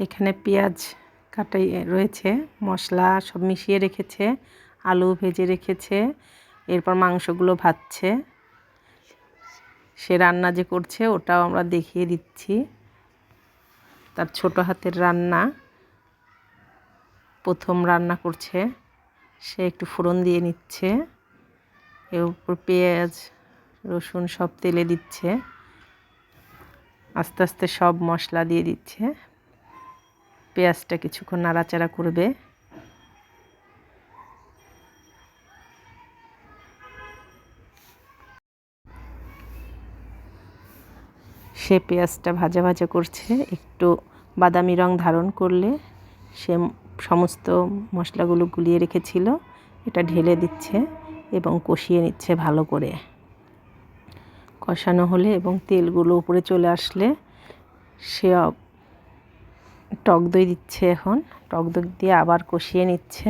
এখানে পেঁয়াজ কাটাই রয়েছে, মশলা সব মিশিয়ে রেখেছে, আলু ভেজে রেখেছে, এরপর মাংসগুলো ভাজছে। সে রান্না যে করছে ওটাও আমরা দেখিয়ে দিচ্ছি। তার ছোট হাতের রান্না প্রথম রান্না করছে। সে একটু ফোড়ন দিয়ে নিচ্ছে। এর উপর পেঁয়াজ, রসুন সব তেলে দিচ্ছে। আস্তে আস্তে সব মশলা দিয়ে দিচ্ছে। পেঁয়াজটা কিছুক্ষণ নাড়াচাড়া করবে। সে পেঁয়াজটা ভাজা ভাজা করছে, একটু বাদামি রং ধারণ করলে সে সমস্ত মশলাগুলো গুলিয়ে রেখেছিল, এটা ঢেলে দিচ্ছে এবং কষিয়ে নিচ্ছে ভালো করে। কষানো হলে এবং তেলগুলো উপরে চলে আসলে সে টক দই দিচ্ছে এখন। টক দই দিয়ে আবার কষিয়ে নিচ্ছে।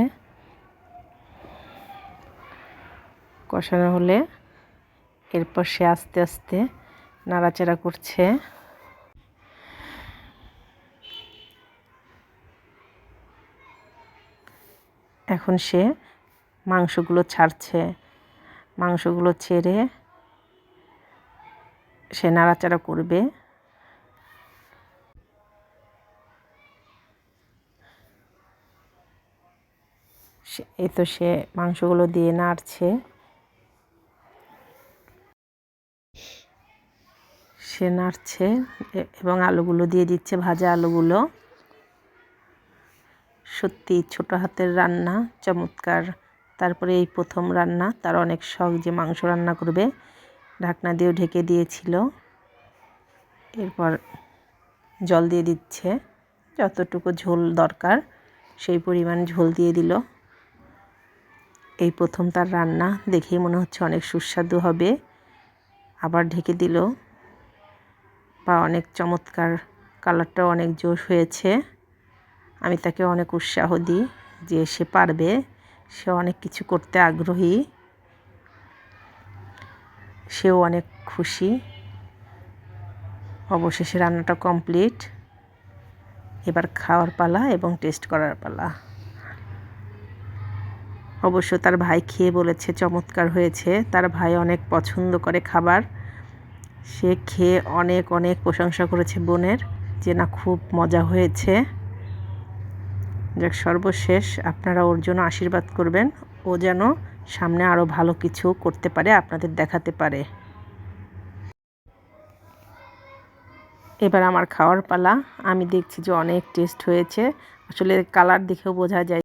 কষানো হলে এরপর সে আস্তে আস্তে নাড়াচাড়া করছে। এখন সে মাংসগুলো ছাড়ছে। মাংসগুলো ছেড়ে সে নাড়াচাড়া করবে। এই তো সে মাংসগুলো দিয়ে নাড়ছে। সে নাড়ছে এবং আলুগুলো দিয়ে দিচ্ছে, ভাজা আলুগুলো। সত্যি ছোট হাতের রান্না, চমৎকার। তারপরে এই প্রথম রান্না, তার অনেক শখ যে মাংস রান্না করবে। ঢাকনা দিয়েও ঢেকে দিয়েছিল। এরপর জল দিয়ে দিচ্ছে। যতটুকু ঝোল দরকার, সেই পরিমাণ ঝোল দিয়ে দিল। এই প্রথম তার রান্না দেখেই মনে হচ্ছে অনেক সুস্বাদু হবে। আবার ঢেকে দিল বা অনেক চমৎকার কালারটাও অনেক জোশ হয়েছে। আমি তাকে অনেক উৎসাহ দিই যে সে পারবে, সে অনেক কিছু করতে আগ্রহী। সেও অনেক খুশি। অবশেষে রান্নাটা কমপ্লিট। এবার খাওয়ার পালা এবং টেস্ট করার পালা। অবশ্য তার ভাই খেয়ে বলেছে, চমৎকার হয়েছে। তার ভাই অনেক পছন্দ করে খাবার। সে খেয়ে অনেক অনেক প্রশংসা করেছে বোনের যে না খুব মজা হয়েছে। যাক, সর্বশেষ আপনারা ওর জন্য আশীর্বাদ করবেন। ও যেন সামনে আরও ভালো কিছু করতে পারে, আপনাদের দেখাতে পারে। এবার আমার খাওয়ার পালা। আমি দেখছি যে অনেক টেস্ট হয়েছে। আসলে কালার দেখেও বোঝা যায়